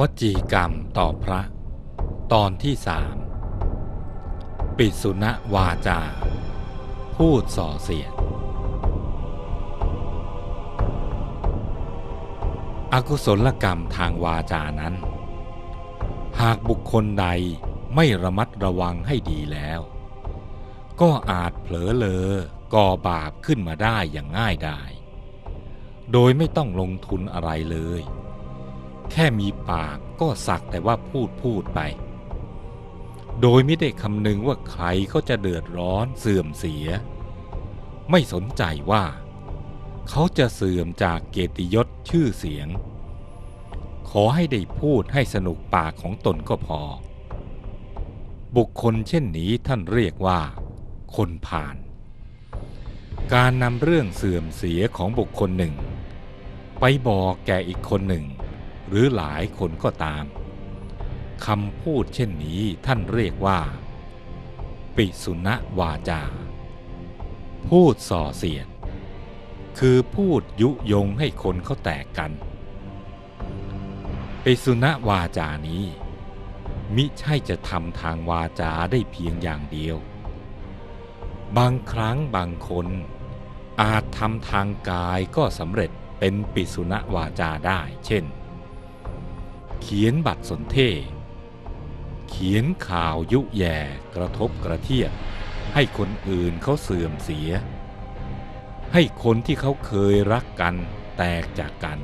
วจีกรรมต่อพระ ตอนที่สามปิสุณวาจา พูดส่อเสียด อกุศลกรรมทางวาจานั้น หากบุคคลใดไม่ระมัดระวังให้ดีแล้ว ก็อาจเผลอเลอก่อบาปขึ้นมาได้อย่างง่ายดาย โดยไม่ต้องลงทุนอะไรเลย แค่มีปากก็สักแต่ว่าพูดพูดไป โดยไม่ได้คำนึงว่าใครเขาจะเดือดร้อนเสื่อมเสีย ไม่สนใจว่า เขาจะเสื่อมจากเกียรติยศชื่อเสียง ขอให้ได้พูดให้สนุกปากของตนก็พอ บุคคลเช่นนี้ท่านเรียกว่า คนผ่าน การนำเรื่องเสื่อมเสียของบุคคลหนึ่ง ไปบอกแก่อีกคนหนึ่ง หรือหลายคนก็ตามคำพูดเช่นนี้ท่านเรียกว่า ปิสุณวาจา พูดส่อเสียด คือพูดยุยงให้คนเขาแตกกัน ปิสุณวาจานี้ มิใช่จะทำทางวาจาได้เพียงอย่างเดียว บางครั้งบางคนอาจทำทางกายก็สำเร็จเป็นปิสุณวาจาได้ เช่น เขียนบัตรสนเทศเขียนข่าวยุแย่กระทบกระเทียบ ให้คนอื่นเขาเสื่อมเสีย ให้คนที่เขาเคยรักกันแตกจากกัน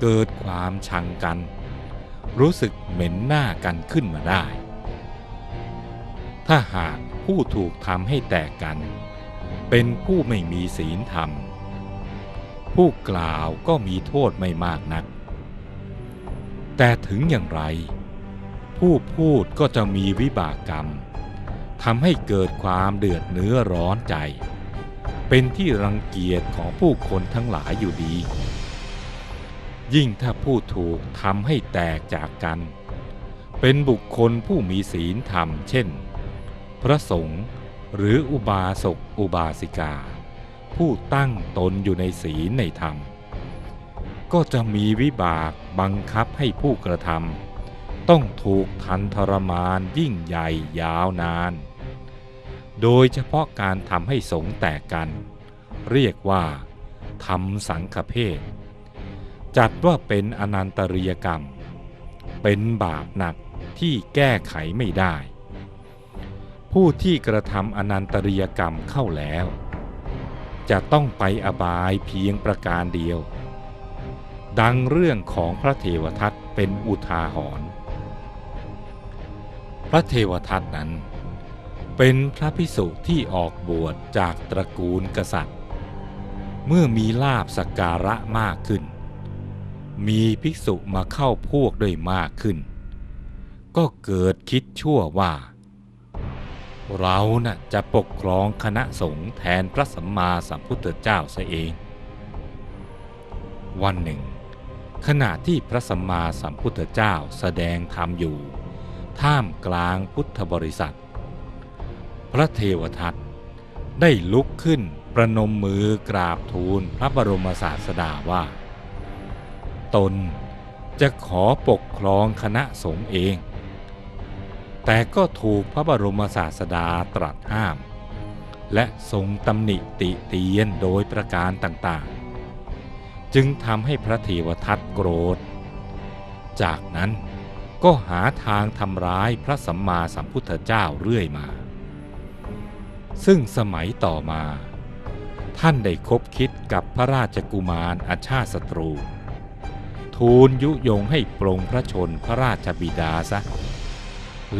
เกิดความชังกัน รู้สึกเหม็นหน้ากันขึ้นมาได้ ถ้าหากผู้ถูกทำให้แตกกัน เป็นผู้ไม่มีศีลธรรม ผู้กล่าวก็มีโทษไม่มากนัก แต่ถึงอย่างไร ผู้พูดก็จะมีวิบากกรรมทำให้เกิดความเดือดเนื้อร้อนใจ เป็นที่รังเกียจของผู้คนทั้งหลายอยู่ดี ยิ่งถ้าผู้ถูกทำให้แตกจากกัน เป็นบุคคลผู้มีศีลธรรม เช่น พระสงฆ์หรืออุบาสกอุบาสิกา ผู้ตั้งตนอยู่ในศีลในธรรม ก็จะมีวิบากบังคับให้ผู้กระทำต้องถูกทันทรมานยิ่งใหญ่ยาวนาน โดยเฉพาะการทำให้สงแตกกัน เรียกว่าทำสังฆเพศจัดว่าเป็นอนันตริยกรรม เป็นบาปหนักที่แก้ไขไม่ได้ ผู้ที่กระทำอนันตริยกรรมเข้าแล้ว จะต้องไปอบายเพียงประการเดียว ดังเรื่องของพระเทวทัตเป็นอุทาหรณ์พระเทวทัตนั้น เป็นพระพิสุที่ออกบวชจากตระกูลกษัตริย์ เมื่อมีลาบสักการะมากขึ้น มีภิกษุมาเข้าพวกด้วยมากขึ้น ก็เกิดคิดชั่วว่า เราน่ะจะปกครองคณะสงฆ์แทนพระสัมมาสัมพุทธเจ้าซะเองวันหนึ่ง ขณะที่พระสัมมาสัมพุทธเจ้าแสดงธรรมอยู่ ท่ามกลางพุทธบริษัท พระเทวทัตได้ลุกขึ้นประนมมือกราบทูลพระบรมศาสดาว่า ตนจะขอปกครองคณะสงฆ์เอง แต่ก็ถูกพระบรมศาสดาตรัสห้าม และทรงตำหนิติเตียนโดยประการต่าง จึงทำให้พระเทวทัตโกรธ จากนั้นก็หาทางทำร้ายพระสัมมาสัมพุทธเจ้าเรื่อยมา ซึ่งสมัยต่อมา ท่านได้คบคิดกับพระราชกุมารอาชาติศัตรู ทูลยุยงให้ปรงพระชนพระราชบิดาซะ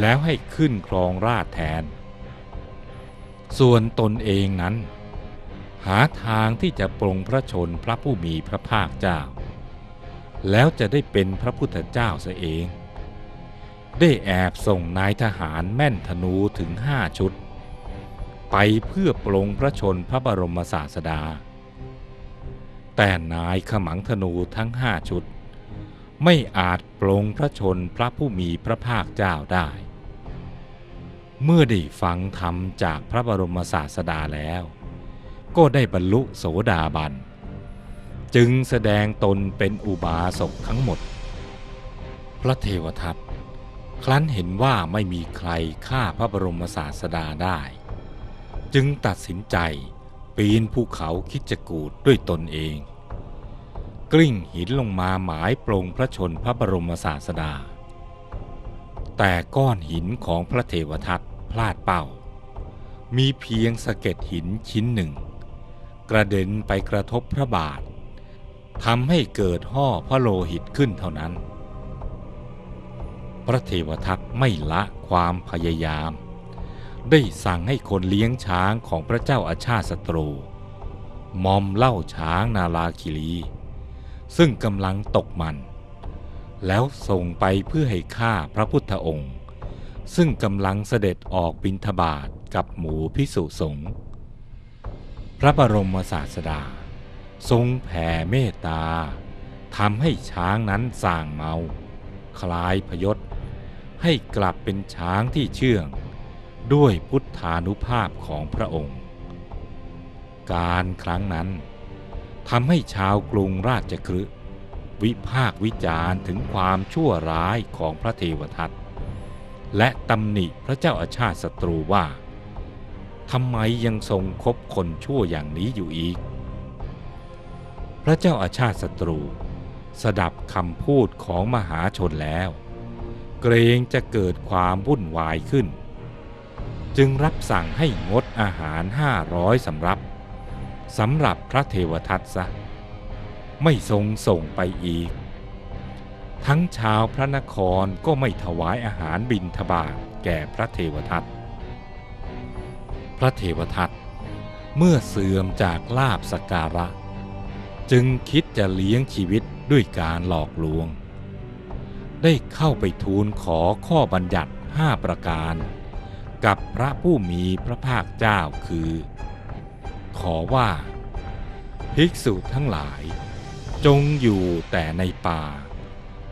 แล้วให้ขึ้นครองราชแทน ส่วนตนเองนั้น หาทางที่จะปรงพระชนพระผู้มีพระภาคเจ้า แล้วจะได้เป็นพระพุทธเจ้าเสียเอง ได้แอบส่งนายทหารแม่นธนูถึงห้าชุด ไปเพื่อปรงพระชนพระบรมศาสดา แต่นายขมังธนูทั้งห้าชุด ไม่อาจปรงพระชนพระผู้มีพระภาคเจ้าได้ เมื่อได้ฟังธรรมจากพระบรมศาสดาแล้ว ก็ได้บรรลุโสดาบัน จึงแสดงตนเป็นอุบาสกทั้งหมด พระเทวทัตครั้นเห็นว่าไม่มีใครฆ่าพระบรมศาสดาได้ จึงตัดสินใจปีนภูเขาคิดจกูดด้วยตนเอง กลิ้งหินลงมาหมายปลงพระชนพระบรมศาสดา แต่ก้อนหินของพระเทวทัตพลาดเป้า มีเพียงสะเก็ดหินชิ้นหนึ่ง กระเด็นไปกระทบพระบาททำให้เกิดห่อพระโลหิตขึ้นเท่านั้น พระเทวทัตไม่ละความพยายาม ได้สั่งให้คนเลี้ยงช้างของพระเจ้าอาชาติศัตรู มอมเล่าช้างนาลาคิรี ซึ่งกำลังตกมัน แล้วส่งไปเพื่อให้ฆ่าพระพุทธองค์ ซึ่งกำลังเสด็จออกบิณฑบาตกับหมูพิสุสงฆ์ พระบรมศาสดา ทรงแผ่เมตตาทำให้ช้างนั้นส่างเมา คลายพยศ ให้กลับเป็นช้างที่เชื่อง ด้วยพุทธานุภาพของพระองค์ การครั้งนั้นทำให้ชาวกรุงราชคฤห์วิพากวิจารณ์ถึงความชั่วร้ายของพระเทวทัตและตำหนิพระเจ้าอาชาติศัตรูว่า ทำไมยังทรงคบคนชั่วอย่างนี้อยู่อีก พระเจ้าอาชาติศัตรู สดับคำพูดของมหาชนแล้ว เกรงจะเกิดความวุ่นวายขึ้น จึงรับสั่งให้งดอาหารห้าร้อยสำรับสำหรับพระเทวทัตซะ ไม่ทรงส่งไปอีก ทั้งชาวพระนครก็ไม่ถวายอาหารบิณฑบาตแก่พระเทวทัต พระเทวทัตเมื่อเสื่อมจากลาบสการะ จึงคิดจะเลี้ยงชีวิตด้วยการหลอกลวง ได้เข้าไปทูลขอข้อบัญญัติห้าประการ กับพระผู้มีพระภาคเจ้าคือ ขอว่า ภิกษุทั้งหลาย จงอยู่แต่ในป่า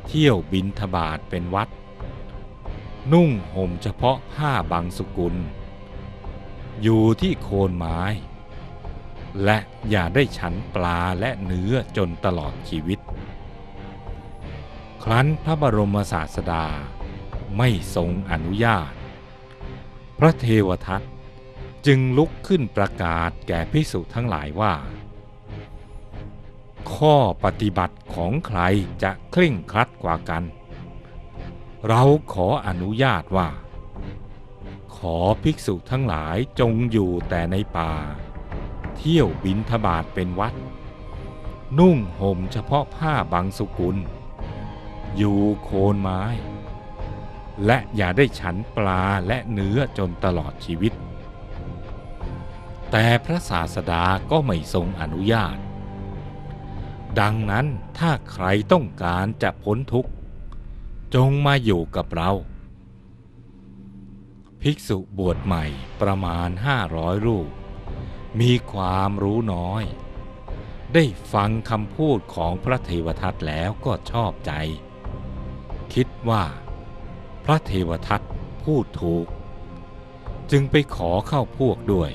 เที่ยวบินทบาทเป็นวัด นุ่งห่มเฉพาะผ้าบางสุกุล อยู่ที่โคนไม้ และอย่าได้ฉันปลาและเนื้อจนตลอดชีวิต ครั้นพระบรมศาสดาไม่ทรงอนุญาต พระเทวทัตจึงลุกขึ้นประกาศแก่พิสุทั้งหลายว่า ข้อปฏิบัติของใครจะเคร่งครัดกว่ากัน เราขออนุญาตว่า อภิกษุทั้งหลายจงอยู่แต่ในป่า เที่ยวบินทบาทเป็นวัด นุ่งห่มเฉพาะผ้าบางสุกุล อยู่โคนไม้ และอย่าได้ฉันปลาและเนื้อจนตลอดชีวิต แต่พระศาสดาก็ไม่ทรงอนุญาต ดังนั้นถ้าใครต้องการจะพ้นทุกข์ จงมาอยู่กับเรา ภิกษุบวชใหม่ประมาณห้าร้อยรูป มีความรู้น้อย ได้ฟังคำพูดของพระเทวทัตแล้วก็ชอบใจ คิดว่าพระเทวทัตพูดถูก จึงไปขอเข้าพวกด้วย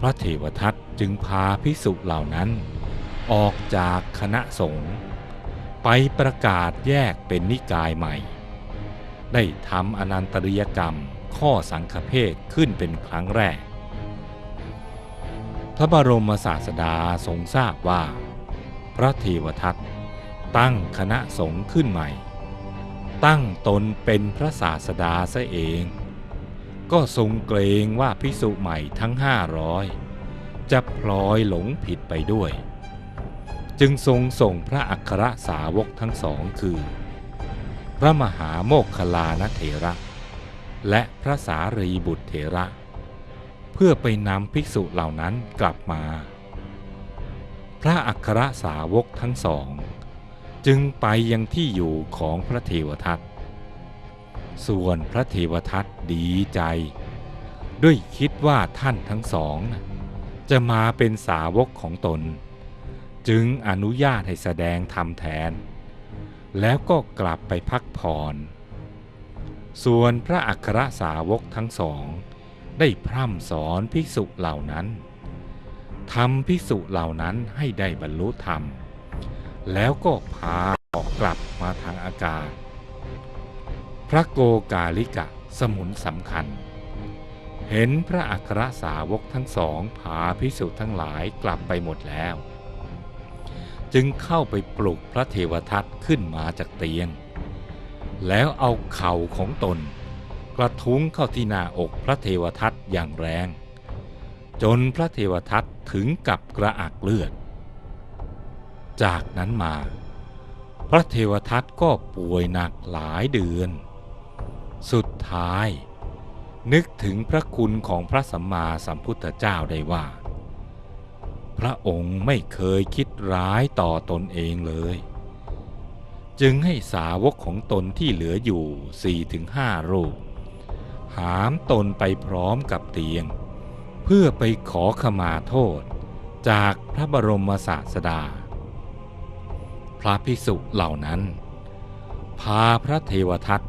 พระเทวทัตจึงพาภิกษุเหล่านั้น ออกจากคณะสงฆ์ไปประกาศแยกเป็นนิกายใหม่ ได้ทำอนันตริยกรรม ข้อสังฆเพศขึ้นเป็นครั้งแรก พระบรมศาสดาทรงทราบว่า พระเทวทัตตั้งคณะสงฆ์ขึ้นใหม่ ตั้งตนเป็นพระศาสดาซะเอง ก็ทรงเกรงว่าพิสุใหม่ทั้งห้าร้อยจะพลอยหลงผิดไปด้วย จึงทรงส่งพระอัครสาวกทั้งสองคือ พระมหาโมคคลานเถระ และพระสารีบุตรเถระ เพื่อไปนำภิกษุเหล่านั้นกลับมา พระอัครสาวกทั้งสอง จึงไปยังที่อยู่ของพระเทวทัตส่วนพระเทวทัตดีใจ ด้วยคิดว่าท่านทั้งสอง จะมาเป็นสาวกของตน จึงอนุญาตให้แสดงธรรมแทน แล้วก็กลับไปพักผ่อน ส่วนพระอัครสาวกทั้งสอง ได้พร่ำสอนภิกษุเหล่านั้นทำภิกษุเหล่านั้นให้ได้บรรลุธรรม แล้วก็พาออกกลับมาทางอากาศ พระโกกาลิกะสมุนสำคัญ เห็นพระอัครสาวกทั้งสองพาพิสุทั้งหลายกลับไปหมดแล้ว จึงเข้าไปปลุกพระเทวทัตขึ้นมาจากเตียง แล้วเอาเข่าของตน กระทุ้งเข้าที่หน้าอกพระเทวทัตอย่างแรง จนพระเทวทัตถึงกับกระอักเลือด จากนั้นมา พระเทวทัตก็ป่วยหนักหลายเดือน สุดท้าย นึกถึงพระคุณของพระสัมมาสัมพุทธเจ้าได้ว่า พระองค์ไม่เคยคิดร้ายต่อตนเองเลย จึงให้สาวกของตนที่เหลืออยู่สี่ถึงห้ารูป หามตนไปพร้อมกับเตียง เพื่อไปขอขมาโทษ จากพระบรมศาสดา พระภิกษุเหล่านั้น พาพระเทวทัต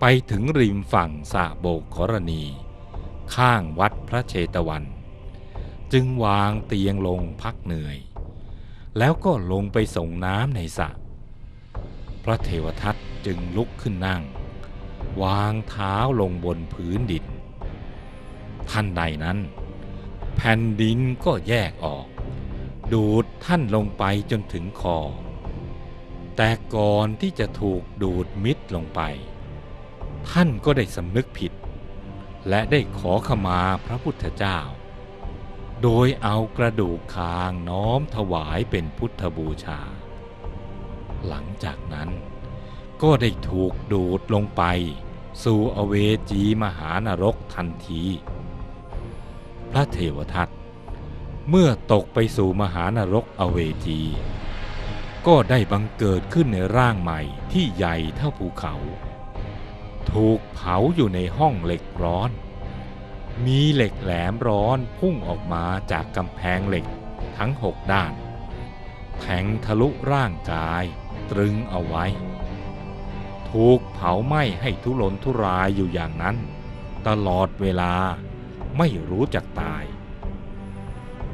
ไปถึงริมฝั่งสะโบกขรณี ข้างวัดพระเชตวัน จึงวางเตียงลงพักเหนื่อย แล้วก็ลงไปส่งน้ำในสระ พระเทวทัตจึงลุกขึ้นนั่ง วางเท้าลงบนพื้นดินท่านใดนั้น แผ่นดินก็แยกออก ดูดท่านลงไปจนถึงคอ แต่ก่อนที่จะถูกดูดมิดลงไป ท่านก็ได้สำนึกผิด และได้ขอขมาพระพุทธเจ้า โดยเอากระดูกคางน้อมถวายเป็นพุทธบูชา หลังจากนั้น ก็ได้ถูกดูดลงไป สู่อเวจีมหานรกทันที พระเทวทัตเมื่อตกไปสู่มหานรกอเวจี ก็ได้บังเกิดขึ้นในร่างใหม่ที่ใหญ่เท่าภูเขา ถูกเผาอยู่ในห้องเหล็กร้อน มีเหล็กแหลมร้อนพุ่งออกมาจากกำแพงเหล็กทั้งหกด้าน แทงทะลุร่างกาย ตรึงเอาไว้ ถูกเผาไหม้ให้ทุรนทุรายอยู่อย่างนั้น ตลอดเวลาไม่รู้จักตาย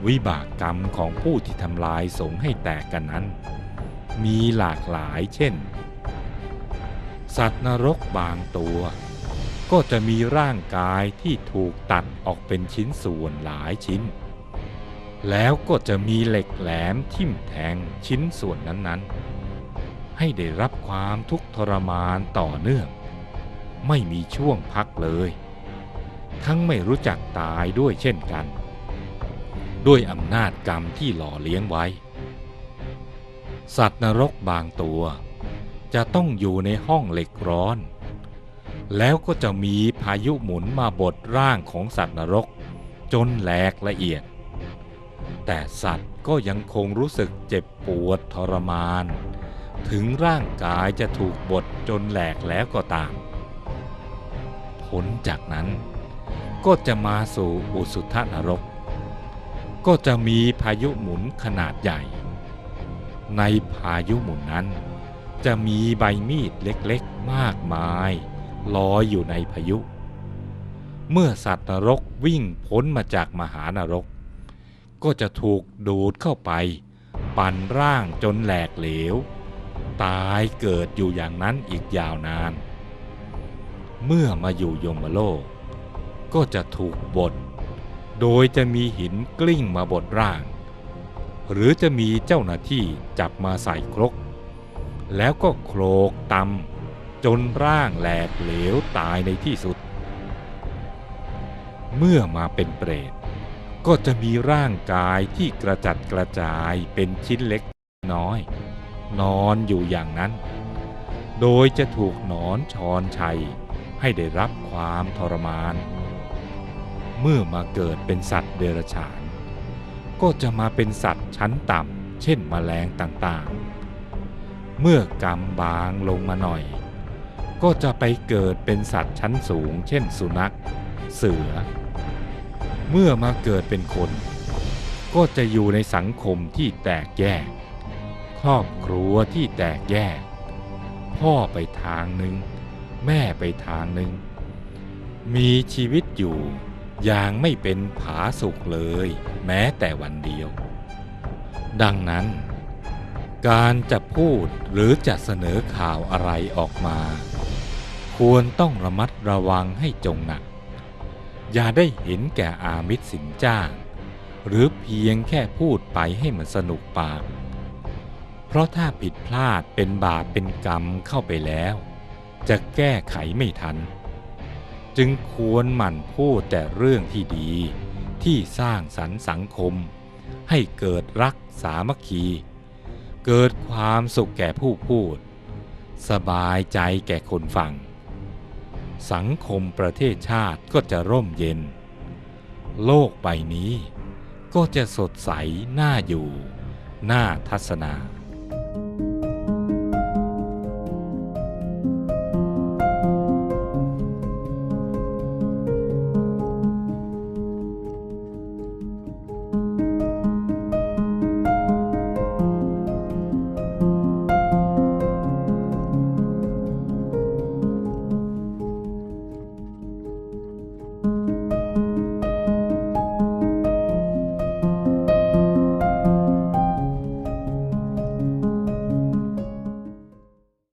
วิบากกรรมของผู้ที่ทำลายสงให้แตกกันนั้น มีหลากหลายเช่น สัตว์นรกบางตัว ก็จะมีร่างกายที่ถูกตัดออกเป็นชิ้นส่วนหลายชิ้นแล้วก็จะมีเหล็กแหลมทิ่มแทงชิ้นส่วนนั้นๆ ให้ได้รับความทุกข์ทรมานต่อเนื่อง ไม่มีช่วงพักเลย ทั้งไม่รู้จักตายด้วยเช่นกัน ด้วยอำนาจกรรมที่หล่อเลี้ยงไว้ สัตว์นรกบางตัว จะต้องอยู่ในห้องเหล็กร้อน แล้วก็จะมีพายุหมุนมาบดร่างของสัตว์นรกจนแหลกละเอียด แต่สัตว์ก็ยังคงรู้สึกเจ็บปวดทรมาน ถึงร่างกายจะถูกบดจนแหลกแล้วก็ตาม ผลจากนั้นก็จะมาสู่อุสุทนรก ก็จะมีพายุหมุนขนาดใหญ่ ในพายุหมุนนั้น จะมีใบมีดเล็กๆมากมายลอยอยู่ในพายุ เมื่อสัตว์นรกวิ่งพ้นมาจากมหานรก ก็จะถูกดูดเข้าไป ปั่นร่างจนแหลกเหลว ตายเกิดอยู่อย่างนั้นอีกยาวนาน เมื่อมาอยู่ยมโลก ก็จะถูกบดโดยจะมีหินกลิ้งมาบดร่าง หรือจะมีเจ้าหน้าที่จับมาใส่ครก แล้วก็โคลกตำจนร่างแหลกเหลวตายในที่สุด เมื่อมาเป็นเปรตก็จะมีร่างกายที่กระจัดกระจายเป็นชิ้นเล็กน้อย นอนอยู่อย่างนั้น โดยจะถูกหนอนชอนชัยให้ได้รับความทรมาน เมื่อมาเกิดเป็นสัตว์เดรัจฉาน ก็จะมาเป็นสัตว์ชั้นต่ำเช่นแมลงต่างๆ เมื่อกรรมบางลงมาหน่อย ก็จะไปเกิดเป็นสัตว์ชั้นสูง เช่นสุนัข เสือ เมื่อมาเกิดเป็นคน ก็จะอยู่ในสังคมที่แตกแยก ครอบครัวที่แตกแยก พ่อไปทางหนึ่ง แม่ไปทางหนึ่ง มีชีวิตอยู่อย่างไม่เป็นผาสุขเลย แม้แต่วันเดียว ดังนั้น การจะพูดหรือจะเสนอข่าวอะไรออกมาคควรต้องระมัดระวังให้จงหนัก อย่าได้เห็นแก่อามิตรสินจ้าง หรือเพียงแค่พูดไปให้มันสนุกปาก เพราะถ้าผิดพลาดเป็นบาปเป็นกรรมเข้าไปแล้ว จะแก้ไขไม่ทัน จึงควรหมั่นพูดแต่เรื่องที่ดี ที่สร้างสรรค์สังคม ให้เกิดรักสามัคคี เกิดความสุขแก่ผู้พูด สบายใจแก่คนฟัง สังคมประเทศชาติก็จะร่มเย็น โลกใบนี้ก็จะสดใสน่าอยู่ น่าทัศนา